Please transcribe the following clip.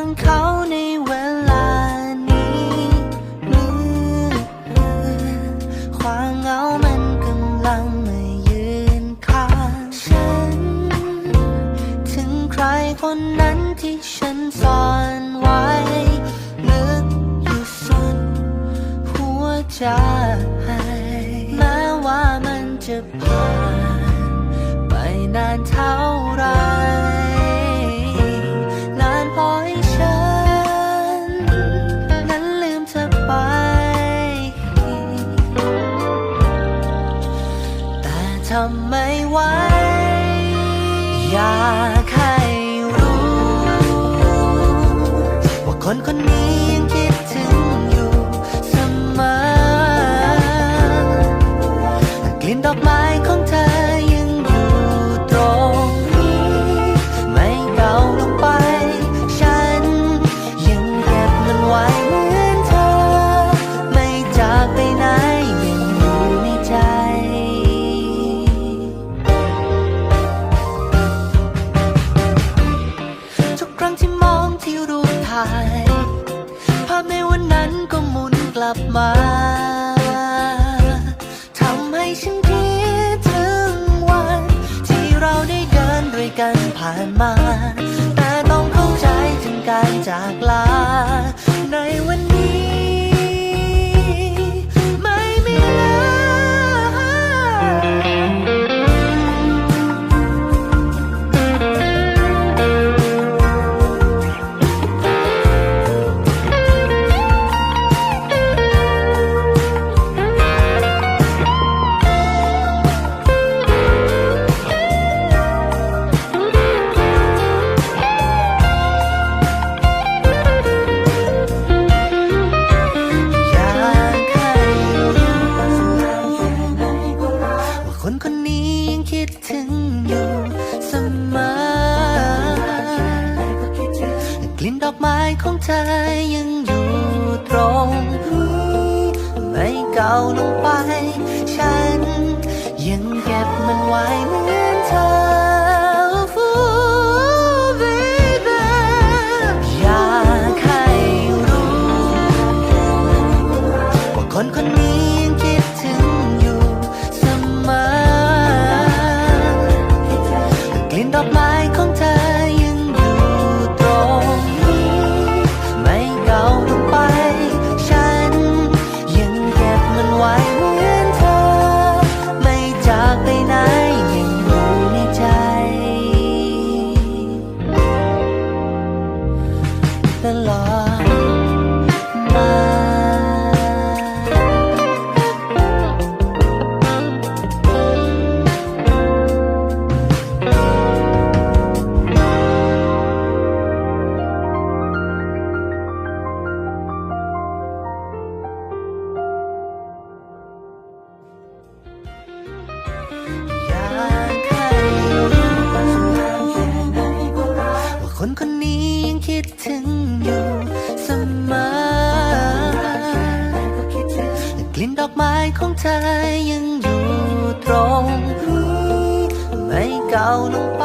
างเขาในเวลานี้มือความเหงามันกำลังมายืนข้างฉัน ถึงใครคนนั้นที่ฉันซ่อนไว้ลึกอยู่สุดหัวใจแม้ว่ามันจะผ่านไปนานเท่าไร ไม่ไหวอยากให้รู้ ว่าคนคนนี้ ลับมาทำให้ฉันคิดถึงวัน ที่เราได้เดินด้วยกันผ่านมา แต่ต้องเข้าใจถึงการจากลา อกลิ่นดอกไม้ของเธอยังอยู่ตรง ไม่เก่าลงไป ฉันยังเก็บมันไว้ ตลอดมาอยากให้รู้ว่าคนคนนี้ยังคิดถึง ลิ่นดอกไม้ของเธอยังอยู่ตรง ไม่เก่าลงไป